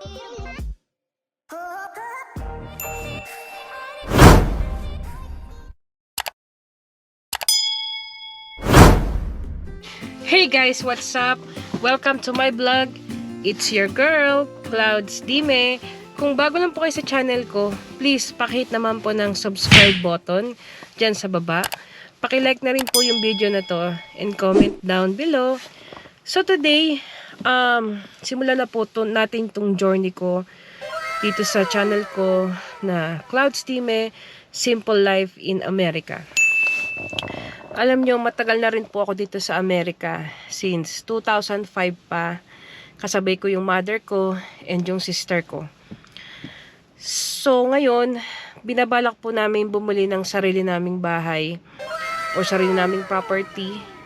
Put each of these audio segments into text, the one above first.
Hey guys, what's up? Welcome to my vlog. It's your girl, Clouds Dime. Kung bago lang po kayo sa channel ko, please pakihit naman po ng subscribe button dyan sa baba. Pakilike na rin po yung video na to and comment down below. So today, um, simulan na po to, natin tong journey ko dito sa channel ko na Clouds Dime, Simple Life in America. Alam nyo, matagal na rin po ako dito sa Amerika since 2005 pa. Kasabay ko yung mother ko and yung sister ko. So ngayon, binabalak po namin bumuli ng sarili naming bahay o sarili naming property.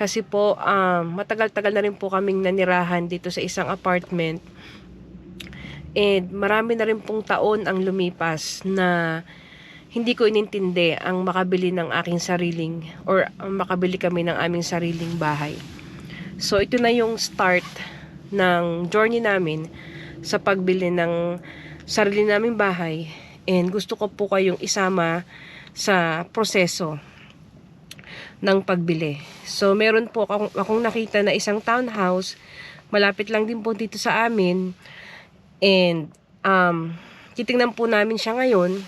Kasi po, um, matagal-tagal na rin po kaming nanirahan dito sa isang apartment. And marami na rin pong taon ang lumipas na hindi ko inintindi ang makabili ng aking sariling or makabili kami ng aming sariling bahay. So ito na yung start ng journey namin sa pagbili ng sarili naming bahay and gusto ko po kayong isama sa proseso ng pagbili. So meron po akong, akong nakita na isang townhouse malapit lang din po dito sa amin and um, titingnan po namin siya ngayon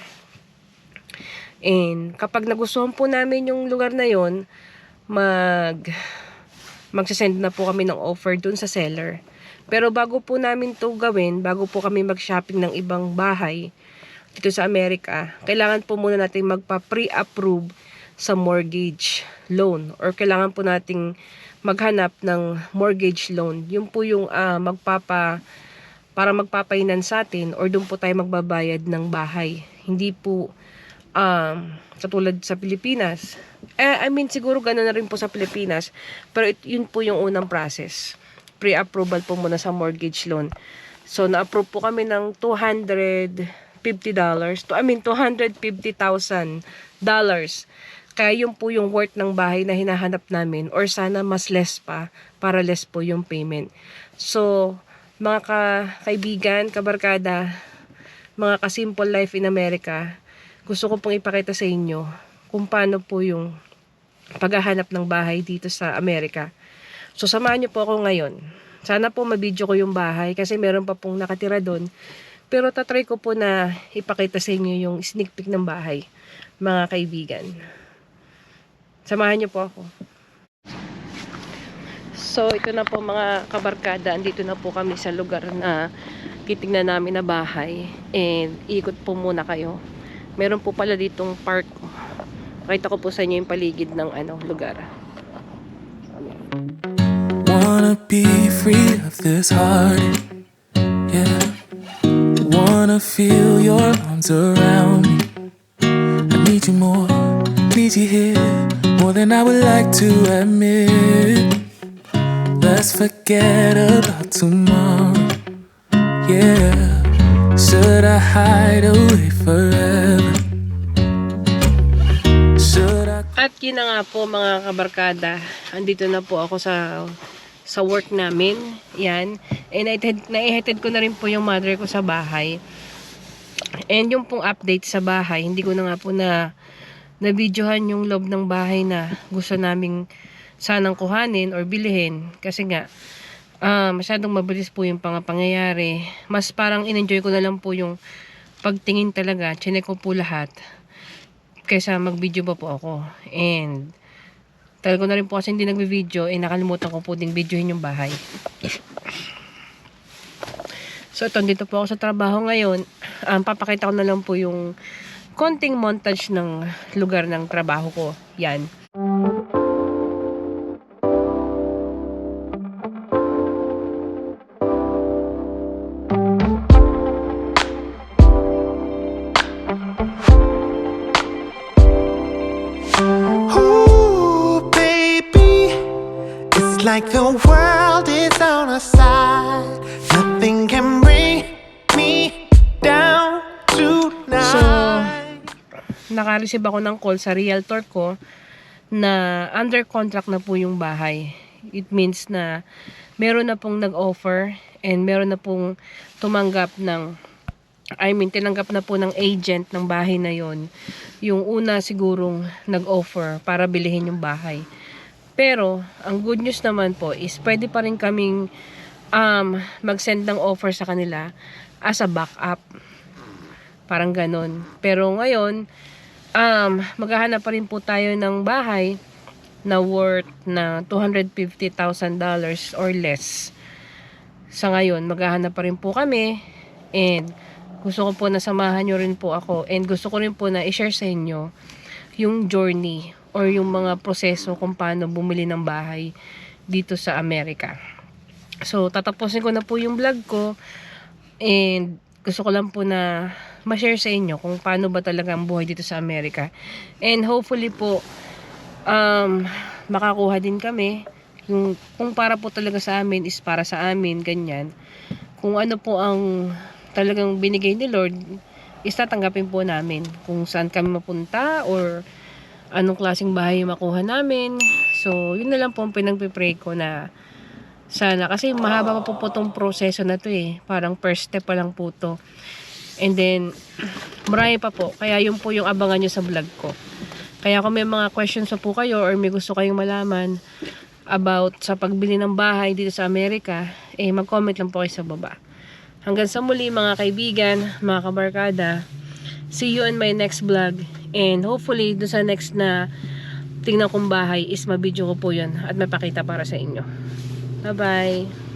And kapag nagustuhan po namin yung lugar na yon, mag magsasend na po kami ng offer dun sa seller. Pero bago po namin to gawin, bago po kami mag-shopping ng ibang bahay dito sa Amerika, kailangan po muna natin magpa-pre-approve sa mortgage loan or kailangan po nating maghanap ng mortgage loan. Yun po yung ah, magpapa para magpapainan sa atin or doon po tayo magbabayad ng bahay. Hindi po um, katulad sa Pilipinas. Eh, I mean, siguro gano'n na rin po sa Pilipinas. Pero it, yun po yung unang process. Pre-approval po muna sa mortgage loan. So, na-approve po kami ng $250. To, I mean, $250,000 dollars. Kaya yun po yung worth ng bahay na hinahanap namin or sana mas less pa para less po yung payment. So, mga ka kaibigan, kabarkada, mga ka-simple life in America, gusto ko pong ipakita sa inyo kung paano po yung paghahanap ng bahay dito sa Amerika. So, samahan niyo po ako ngayon. Sana po mabidyo ko yung bahay kasi meron pa pong nakatira doon. Pero tatry ko po na ipakita sa inyo yung sneak peek ng bahay, mga kaibigan. Samahan niyo po ako. So, ito na po mga kabarkada. Andito na po kami sa lugar na titignan namin na bahay. And ikot po muna kayo. Meron po pala ditong park. Pakita ko po sa inyo yung paligid ng ano, lugar. Wanna be free of this heart. Yeah. Wanna feel your arms around me. I need you more, need you here, more than I would like to admit. Let's forget about tomorrow. Yeah. Should I hide away forever? Should I? At yun na nga po mga kabarkada. Andito na po ako sa sa work namin. Yan. And naihatid, naihatid ko na rin po yung mother ko sa bahay. And yung pong update sa bahay, hindi ko na nga po na na-videohan yung loob ng bahay na gusto naming sanang kuhanin or bilhin. Kasi nga, ah masyadong mabilis po yung mga pangyayari. Mas parang in-enjoy ko na lang po yung pagtingin talaga. Chinek ko po lahat. Kaysa mag-video pa po ako. And, tagal ko na rin po kasi hindi nagbe-video, eh nakalimutan ko po ding videohin yung bahay. So, ito, dito po ako sa trabaho ngayon. Um, papakita ko na lang po yung konting montage ng lugar ng trabaho ko. Yan. Ooh, baby, it's like the world is on our side. Nothing naka-receive ako ng call sa realtor ko na under contract na po yung bahay. It means na meron na pong nag-offer And meron na pong tumanggap ng I mean, tinanggap na po ng agent ng bahay na yon yung una sigurong nag-offer para bilihin yung bahay. Pero, ang good news naman po is pwede pa rin kaming um, mag-send ng offer sa kanila as a backup. Parang ganon. Pero ngayon, um, maghahanap pa rin po tayo ng bahay na worth na $250,000 or less. Sa ngayon, maghahanap pa rin po kami and gusto ko po na samahan nyo rin po ako and gusto ko rin po na i-share sa inyo yung journey or yung mga proseso kung paano bumili ng bahay dito sa Amerika. So, tatapusin ko na po yung vlog ko and gusto ko lang po na ma-share sa inyo kung paano ba talaga ang buhay dito sa Amerika. And hopefully po, um, makakuha din kami. Yung, kung para po talaga sa amin is para sa amin, ganyan. Kung ano po ang talagang binigay ni Lord, is tatanggapin po namin. Kung saan kami mapunta or anong klaseng bahay makuha namin. So, yun na lang po ang pinagpipray ko na sana. Kasi mahaba pa po po tong proseso na to eh. Parang first step pa lang po to. And then, marami pa po. Kaya yun po yung abangan nyo sa vlog ko. Kaya kung may mga questions pa po kayo or may gusto kayong malaman about sa pagbili ng bahay dito sa Amerika, eh mag-comment lang po kayo sa baba. Hanggang sa muli mga kaibigan, mga kabarkada. See you in my next vlog. And hopefully, dun sa next na tingnan kong bahay is mabidyo ko po yun at mapakita para sa inyo. Bye-bye!